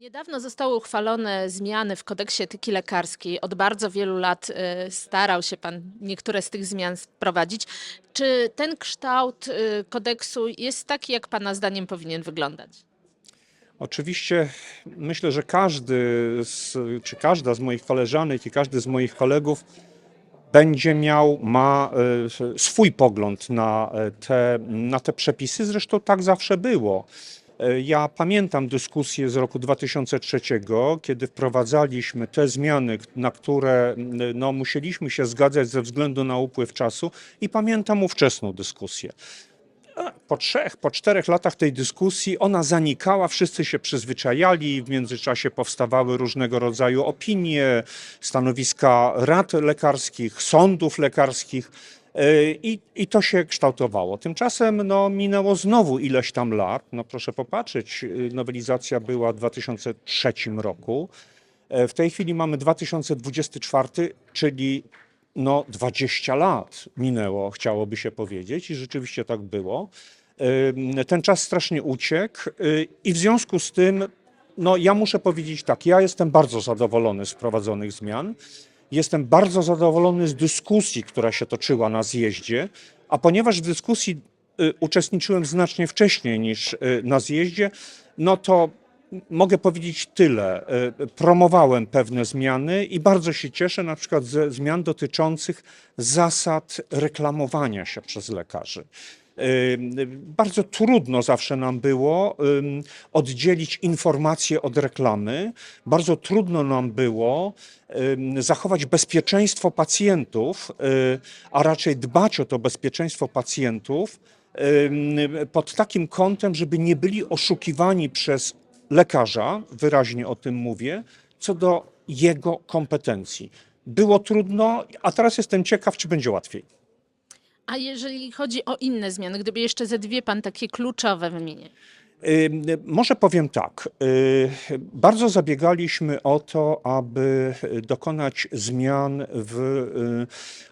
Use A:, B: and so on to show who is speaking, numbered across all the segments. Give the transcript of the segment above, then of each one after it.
A: Niedawno zostały uchwalone zmiany w kodeksie etyki lekarskiej. Od bardzo wielu lat y, starał się Pan niektóre z tych zmian wprowadzić. Czy ten kształt y, kodeksu jest taki, jak Pana zdaniem powinien wyglądać?
B: Oczywiście myślę, że każdy, z, czy każda z moich koleżanek i każdy z moich kolegów będzie miał, ma e, swój pogląd na e, te, na te przepisy. Zresztą tak zawsze było. E, Ja pamiętam dyskusję z roku 2003, kiedy wprowadzaliśmy te zmiany, na które no, musieliśmy się zgadzać ze względu na upływ czasu i pamiętam ówczesną dyskusję. Po trzech, po czterech latach tej dyskusji ona zanikała, wszyscy się przyzwyczajali, w międzyczasie powstawały różnego rodzaju opinie, stanowiska rad lekarskich, sądów lekarskich i, i to się kształtowało. Tymczasem no, minęło znowu ileś tam lat, no proszę popatrzeć, yy, nowelizacja była w 2003 roku, E, w tej chwili mamy 2024, czyli no 20 lat minęło, chciałoby się powiedzieć, i rzeczywiście tak było. Ym, Ten czas strasznie uciekł y, i w związku z tym, no ja muszę powiedzieć tak, ja jestem bardzo zadowolony z wprowadzonych zmian. Jestem bardzo zadowolony z dyskusji, która się toczyła na zjeździe, a ponieważ w dyskusji y, uczestniczyłem znacznie wcześniej niż y, na zjeździe, no to mogę powiedzieć tyle. Y, Promowałem pewne zmiany i bardzo się cieszę na przykład ze zmian dotyczących zasad reklamowania się przez lekarzy. Bardzo trudno zawsze nam było oddzielić informacje od reklamy. Bardzo trudno nam było zachować bezpieczeństwo pacjentów, y, a raczej dbać o to bezpieczeństwo pacjentów pod takim kątem, żeby nie byli oszukiwani przez lekarza, wyraźnie o tym mówię, co do jego kompetencji. Było trudno, a teraz jestem ciekaw, czy będzie łatwiej.
A: A jeżeli chodzi o inne zmiany, gdyby jeszcze ze dwie Pan takie kluczowe wymienił?
B: Może powiem tak. y, Bardzo zabiegaliśmy o to, aby dokonać zmian w y,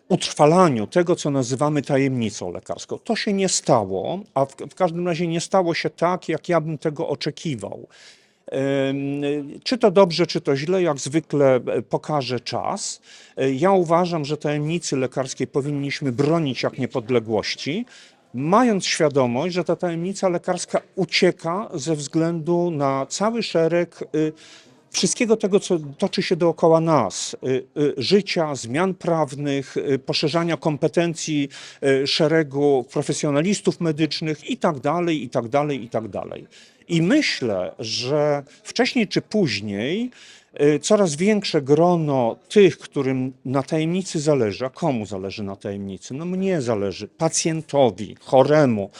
B: utrwalaniu tego, co nazywamy tajemnicą lekarską. To się nie stało, a w, w każdym razie nie stało się tak, jak ja bym tego oczekiwał. Czy to dobrze, czy to źle, jak zwykle e, pokaże czas. E, Ja uważam, że tajemnicy lekarskiej powinniśmy bronić jak niepodległości, mając świadomość, że ta tajemnica lekarska ucieka ze względu na cały szereg y, wszystkiego tego, co toczy się dookoła nas, y, y, życia, zmian prawnych, poszerzania kompetencji szeregu profesjonalistów medycznych i tak dalej, i myślę, że wcześniej czy później y, coraz większe grono tych, którym na tajemnicy zależy, a komu zależy na tajemnicy? No mnie zależy, pacjentowi, choremu.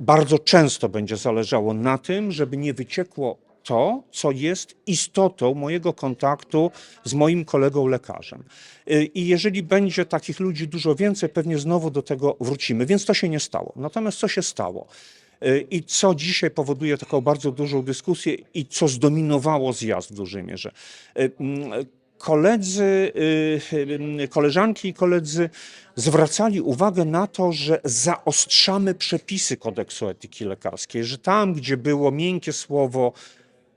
B: Bardzo często będzie zależało na tym, żeby nie wyciekło to, co jest istotą mojego kontaktu z moim kolegą lekarzem. Y, I jeżeli będzie takich ludzi dużo więcej, pewnie znowu do tego wrócimy. Więc to się nie stało. Natomiast co się stało? Y, I co dzisiaj powoduje taką bardzo dużą dyskusję i co zdominowało zjazd w dużej mierze. Mm, Koledzy, y, koleżanki i koledzy zwracali uwagę na to, że zaostrzamy przepisy kodeksu etyki lekarskiej, że tam, gdzie było miękkie słowo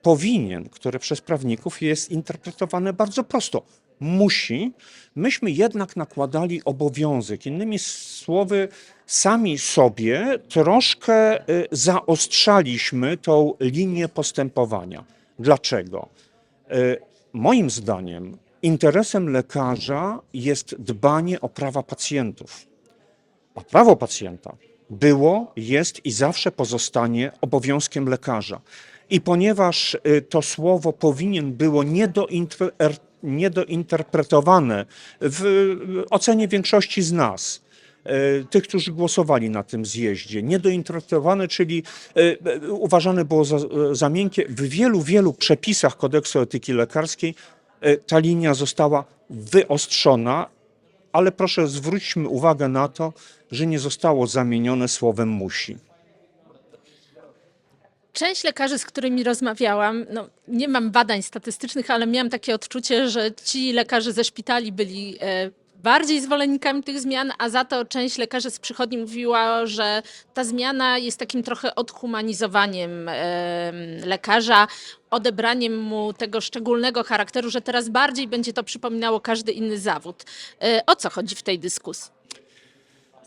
B: powinien, które przez prawników jest interpretowane bardzo prosto, musi, myśmy jednak nakładali obowiązek. Innymi słowy, sami sobie troszkę y, zaostrzaliśmy tą linię postępowania. Dlaczego? Y, Moim zdaniem interesem lekarza jest dbanie o prawa pacjentów. A prawo pacjenta było, jest i zawsze pozostanie obowiązkiem lekarza. I ponieważ y, to słowo powinien było niedointer- niedointerpretowane w ocenie większości z nas, tych, którzy głosowali na tym zjeździe, niedointerpretowane, czyli y, y, uważane było za, za miękkie, w wielu, wielu przepisach kodeksu etyki lekarskiej ta linia została wyostrzona ale proszę zwróćmy uwagę na to, że nie zostało zamienione słowem musi.
A: Część lekarzy, z którymi rozmawiałam, no, nie mam badań statystycznych, ale miałam takie odczucie, że ci lekarze ze szpitali byli e, bardziej zwolennikami tych zmian, a za to część lekarzy z przychodni mówiła, że ta zmiana jest takim trochę odhumanizowaniem em, lekarza, odebraniem mu tego szczególnego charakteru, że teraz bardziej będzie to przypominało każdy inny zawód. E, O co chodzi w tej dyskusji?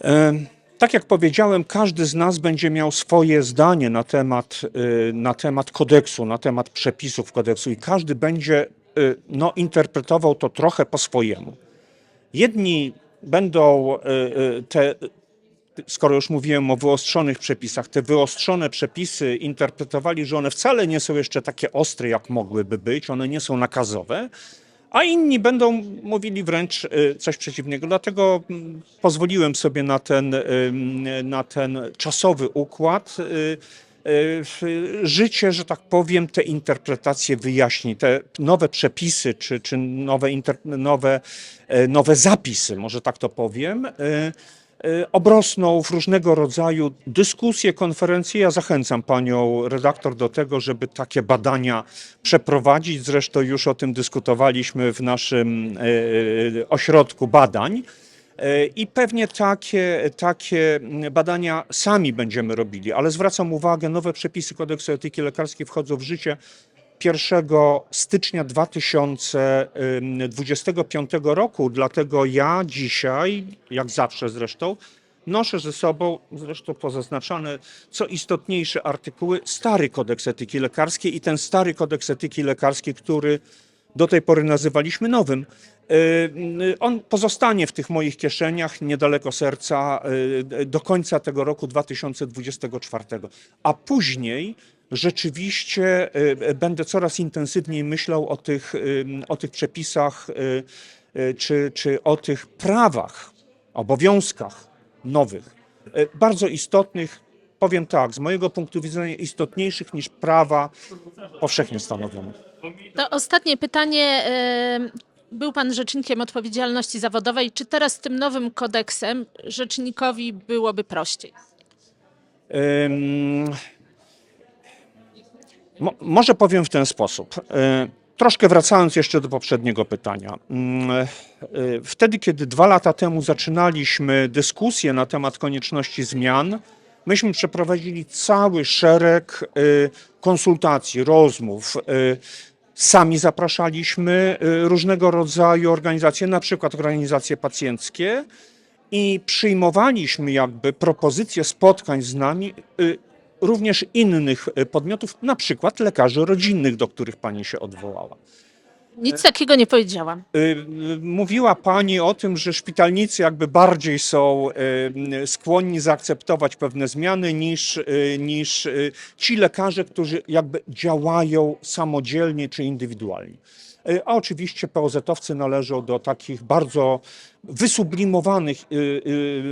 B: E, Tak jak powiedziałem, każdy z nas będzie miał swoje zdanie na temat, y, na temat kodeksu, na temat przepisów kodeksu i każdy będzie no, interpretował to trochę po swojemu. Jedni będą y, y, te, skoro już mówiłem o wyostrzonych przepisach, te wyostrzone przepisy interpretowali, że one wcale nie są jeszcze takie ostre, jak mogłyby być, one nie są nakazowe, a inni będą mówili wręcz y, coś przeciwnego. Dlatego mm, pozwoliłem sobie na ten, na ten czasowy układ. Y, Życie, że tak powiem, te interpretacje wyjaśni, te nowe przepisy czy, czy nowe, nowe, e, nowe zapisy, może tak to powiem, y, obrosną w różnego rodzaju dyskusje, konferencje. Ja zachęcam panią redaktor do tego, żeby takie badania przeprowadzić. Zresztą już o tym dyskutowaliśmy w naszym e, ośrodku badań. E, I pewnie takie, takie badania sami będziemy robili, ale zwracam uwagę, nowe przepisy kodeksu etyki lekarskiej wchodzą w życie 1 stycznia 2025 roku, dlatego ja dzisiaj, jak zawsze zresztą, noszę ze sobą, zresztą pozaznaczane, co istotniejsze artykuły, stary kodeks etyki lekarskiej i ten stary kodeks etyki lekarskiej, który do tej pory nazywaliśmy nowym. y, On pozostanie w tych moich kieszeniach niedaleko serca y, do końca tego roku 2024. A później rzeczywiście y, będę coraz intensywniej myślał o tych, y, o tych przepisach y, y, czy, czy o tych prawach, obowiązkach nowych, y, bardzo istotnych, powiem tak, z mojego punktu widzenia istotniejszych niż prawa powszechnie stanowione.
A: To ostatnie pytanie. Był Pan rzecznikiem odpowiedzialności zawodowej. Czy teraz z tym nowym kodeksem rzecznikowi byłoby prościej?
B: Ym, Mo, może powiem w ten sposób. Troszkę wracając jeszcze do poprzedniego pytania. Ym, e, Wtedy, kiedy dwa lata temu zaczynaliśmy dyskusję na temat konieczności zmian, myśmy przeprowadzili cały szereg e, konsultacji, rozmów. Sami zapraszaliśmy e, różnego rodzaju organizacje, na przykład organizacje pacjenckie, i przyjmowaliśmy jakby propozycje spotkań z nami y, również innych y, podmiotów, na przykład lekarzy rodzinnych, do których pani się odwołała.
A: Nic takiego nie powiedziałam.
B: Y, Mówiła pani o tym, że szpitalnicy jakby bardziej są y, skłonni zaakceptować pewne zmiany niż, y, niż ci lekarze, którzy jakby działają samodzielnie czy indywidualnie. Y, A oczywiście POZ-owcy należą do takich bardzo wysublimowanych, y,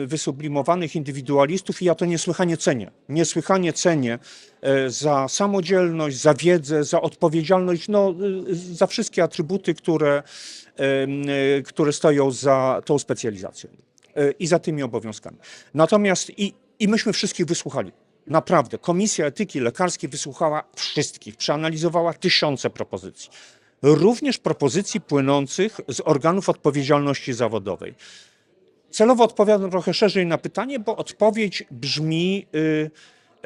B: y, wysublimowanych indywidualistów i ja to niesłychanie cenię. Niesłychanie cenię e, za samodzielność, za wiedzę, za odpowiedzialność, no, y, za wszystkie atrybuty, które, e, które stoją za tą specjalizacją e, i za tymi obowiązkami. Natomiast i, i myśmy wszystkich wysłuchali. Naprawdę, Komisja Etyki Lekarskiej wysłuchała wszystkich, przeanalizowała tysiące propozycji. Również propozycji płynących z organów odpowiedzialności zawodowej. Celowo odpowiadam trochę szerzej na pytanie, bo odpowiedź brzmi: y,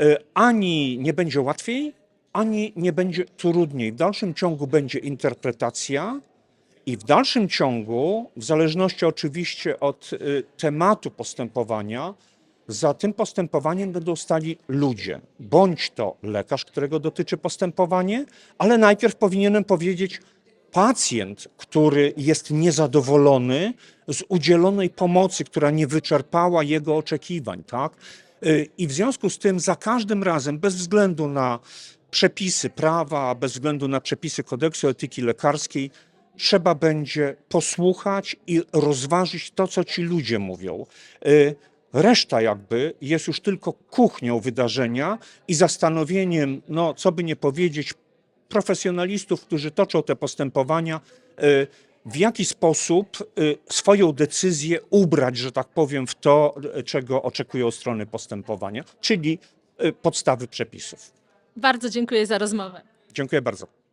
B: y, ani nie będzie łatwiej, ani nie będzie trudniej. W dalszym ciągu będzie interpretacja, i w dalszym ciągu, w zależności oczywiście od y, tematu postępowania, za tym postępowaniem będą stali ludzie. Bądź to lekarz, którego dotyczy postępowanie, ale najpierw powinienem powiedzieć pacjent, który jest niezadowolony z udzielonej pomocy, która nie wyczerpała jego oczekiwań, tak? Y, I w związku z tym za każdym razem, bez względu na przepisy prawa, bez względu na przepisy kodeksu etyki lekarskiej, trzeba będzie posłuchać i rozważyć to, co ci ludzie mówią. Reszta jakby jest już tylko kuchnią wydarzenia i zastanowieniem, no co by nie powiedzieć, profesjonalistów, którzy toczą te postępowania, y, w jaki sposób y, swoją decyzję ubrać, że tak powiem, w to, y, czego oczekują strony postępowania, czyli podstawy przepisów.
A: Bardzo dziękuję za rozmowę.
B: Dziękuję bardzo.